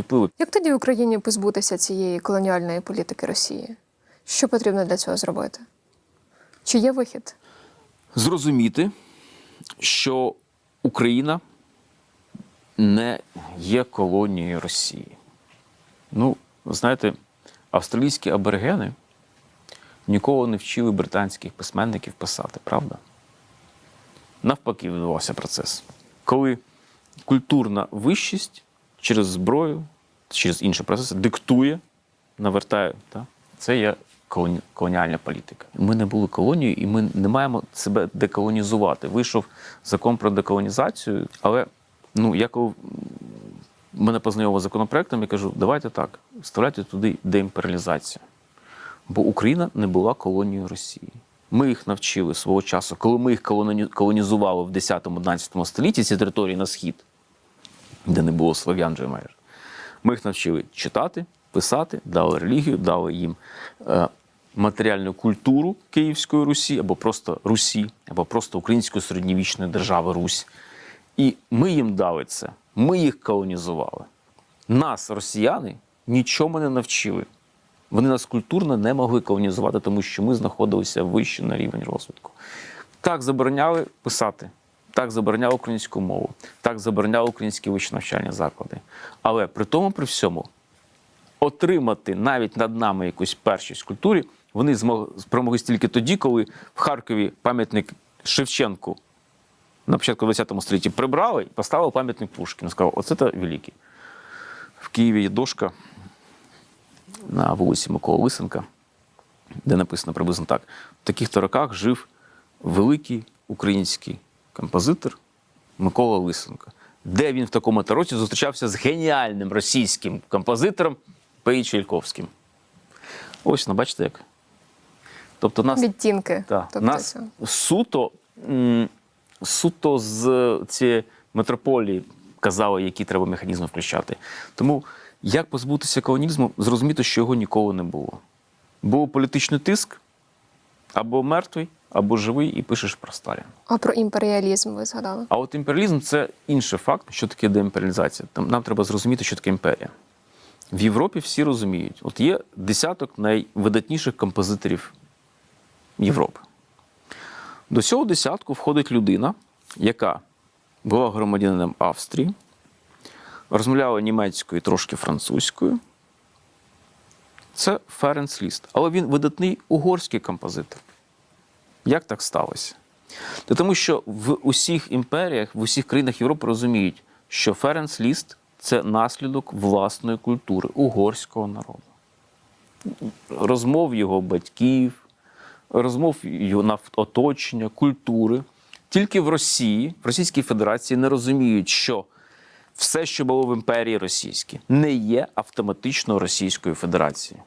впливи. Як тоді Україні позбутися цієї колоніальної політики Росії? Що потрібно для цього зробити? Чи є вихід? Зрозуміти, що Україна не є колонією Росії. Ну, знаєте, австралійські аборигени ніколи не вчили британських письменників писати, правда? Навпаки, відбувався процес. Коли культурна вищість через зброю, через інші процеси диктує, навертає, та, це є колоніальна політика. Ми не були колонією, і ми не маємо себе деколонізувати. Вийшов закон про деколонізацію, але ну, я коли мене познайомив з законопроектом, я кажу, давайте так, вставляйте туди деімперіалізацію. Бо Україна не була колонією Росії. Ми їх навчили свого часу, коли ми їх колонізували в 10-11 столітті, ці території на схід, де не було слов'ян вже майже. Ми їх навчили читати, писати, дали релігію, дали їм е, матеріальну культуру Київської Русі, або просто Русі, або просто української середньовічної держави Русь. І ми їм дали це. Ми їх колонізували. Нас, росіяни, нічому не навчили. Вони нас культурно не могли колонізувати, тому що ми знаходилися вище на рівень розвитку. Так забороняли писати, так забороняли українську мову, так забороняли українські вищі навчальні заклади. Але при тому, при всьому, отримати навіть над нами якусь першість в культурі, вони змогли спромоглись тільки тоді, коли в Харкові пам'ятник Шевченку на початку ХХ столітті прибрали і поставили пам'ятник Пушкіну. Сказав, оце то великий. В Києві є дошка на вулиці Миколи Лисенка, де написано приблизно так: в таких-то роках жив великий український композитор Микола Лисенко. Де він в такому році зустрічався з геніальним російським композитором П.І. Чайковським. Ось, ну, бачите як. Тобто нас Відтінки. так, тобто нас суто, суто з цієї метрополії казали, які треба механізми включати. Тому як позбутися колонізму, зрозуміти, що його ніколи не було. Був політичний тиск, або мертвий, або живий, і пишеш про Сталіна. А про імперіалізм ви згадали? А от імперіалізм це інший факт, що таке деімперіалізація. Там нам треба зрозуміти, що таке імперія. В Європі всі розуміють, от є десяток найвидатніших композиторів Європи. До цього десятку входить людина, яка була громадянином Австрії, розмовляла німецькою трошки французькою. Це Ференц Ліст. Але він видатний угорський композитор. Як так сталося? Та тому що в усіх імперіях, в усіх країнах Європи розуміють, що Ференц Ліст це наслідок власної культури угорського народу. Розмов його батьків, розмов його оточення, культури. Тільки в Росії, в Російській Федерації не розуміють, що все, що було в імперії російській, не є автоматично Російською Федерацією.